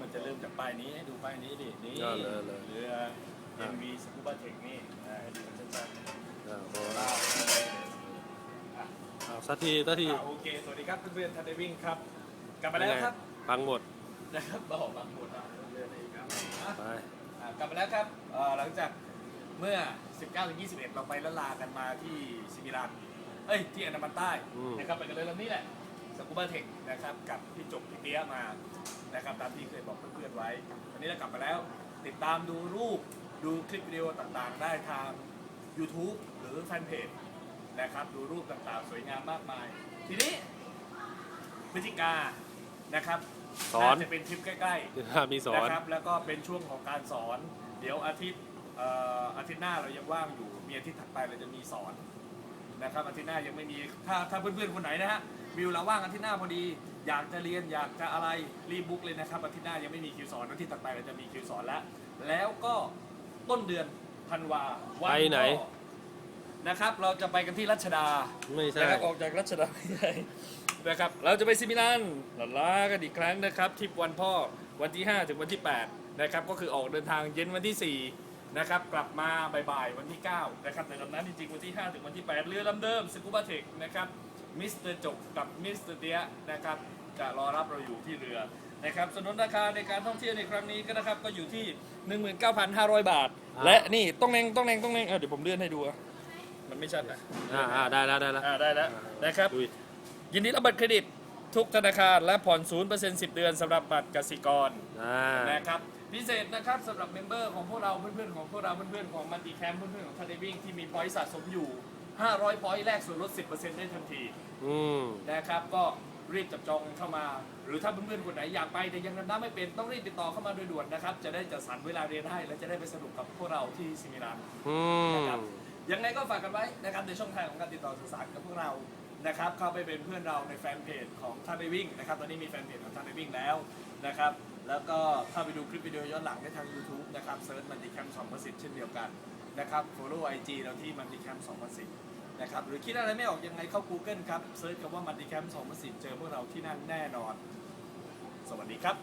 มันจะเริ่มจากป้ายนี้ให้ดูป้ายนี้ดินี่เอาเลยเลยเรือ MV Scuba Tech นี่อ่าให้ดูชัดอ่าพอๆแล้อ่าวเอาสักทีสักทีอ่าโอเค สวัสดีครับเพื่อนๆทันได้วิ่งครับ กลับมาแล้วครับฟังหมดนะครับบอกบางหมดอะเรื่อยๆครับอะ ไป อะกลับมาแล้วครับเอ่อหลังจากเมื่อ 19-21 เราไปละลากันมาที่ซิมิลานเอ้ย ที่อันดามันใต้อืม นะครับไปกันเลยลำนี้แหละ สกูบาเทคนะครับกับพี่จบพี่เปี้ยมานะครับตามที่เคยบอกเพื่อนๆไว้วันนี้เรากลับมาแล้ว ติดตามดูรูปดูคลิปวิดีโอต่างๆ ได้ทาง YouTube หรือแฟนเพจนะครับดูรูปต่างๆ สวยงามมากมาย ทีนี้พฤศจิกานะครับสอนาจะเป็นทริปใกล้มีสๆอน นะครับแล้วก็เป็นช่วงของการสอน เดี๋ยวอาทิตย์เอ่ออาทิตย์หน้าเรายังว่างอยู่มีอาทิตย์ถัดไปเราจะมีสอน นะครับอาทิตย์หน้ายังไม่มีถ้าถ้าเพื่อนๆคนไหนนะฮะมีเวลาว่างอาทิตย์หน้าพอดี อยากจะเรียนอยากจะอะไรรีบบุ๊กเลยนะครับอาทิตย์หน้ายังไม่มีคิวสอนอาทิตย์ถัดไปเราจะมีคิวสอนแล้ว แล้วก็ต้นเดือนธันวาวัไปไหน พ่อนะครับ เราจะไปกันที่รัชดา ไม่ใช่ นะครับออกจากรัชดาไม่ใช่นะครับเราจะไปซิมิลานลาลากันอีกครั้งนะครับทริปวันพ่อวันที่ 5 ถึงวันที่ 8 นะครับ ก็คือออกเดินทางเย็นวันที่ 4 นะครับกลับมาบ่ายๆวันที่ 9 นะครับแต่ลำนั้นจริงๆ วันที่ 5 ถึงวันที่ 8 เรือลำเดิมสกูบาเทคนะครับมิสเตอร์จกกับมิสเตอร์เตียนะครับจะรอรับเราอยู่ที่เรือนะครับสนุนราคาในการท่องเที่ยวในครั้งนี้ก็นะครับก็อยู่ที่ 19,500 บาท อ่า และนี่ต้องแนงต้องแนงต้องแนงเออเดี๋ยวผมเลื่อนให้ดูอะมันไม่ชัดนะอ่าอ่าได้แล้วได้แล้วอ่าได้แล้วนะครับ ดูยินดีรับบัตรเครดิต ทุกธนาคารและผ่อน 0% 10 เดือนสำหรับบัตรกสิกรอ่านะครับพิเศษนะครับสำหรับเมมเบอร์ของพวกเราเพื่อนๆของพวกเราเพื่อนๆของมันติแคมป์เพื่อนๆของทันเดวิ่งที่มีพอยต์สะสมอยู่ 500 พอยต์แรกส่วนลด 10%ได้ทันทีอืมนะครับก็รีบจับจองเข้ามา หรือถ้าเพื่อนๆคนไหนอยากไปแต่ยังดำน้ำไม่เป็นต้องรีบติดต่อเข้ามาโดยด่วนนะครับจะได้จัดสรรเวลาเรียนให้และจะได้ไปสนุกกับพวกเราที่ซิมิลาน อืม นะครับยังไงก็ฝากกันไว้นะครับในช่องทางของการติดต่อสื่อสารกับพวกเรา นะครับเข้าไปเป็นเพื่อนเราในแฟนเพจของท่านไดวิ่งนะครับตอนนี้มีแฟนเพจของท่านไดวิ่งแล้วนะครับแล้วก็เข้าไปดูคลิปวิดีโอย้อนหลังได้ทาง YouTube นะครับเซิร์ชมันติแคม2ประสิทธิ์เช่นเดียวกันนะครับ follow IG เราที่มันติแคม2ประสิทธิ์นะครับ หรือคิดอะไรไม่ออกยังไงเข้า Google ครับเซิร์ชคำว่ามันติแคม2ประสิทธิ์เจอพวกเราที่นั่นแน่นอน สวัสดีครับ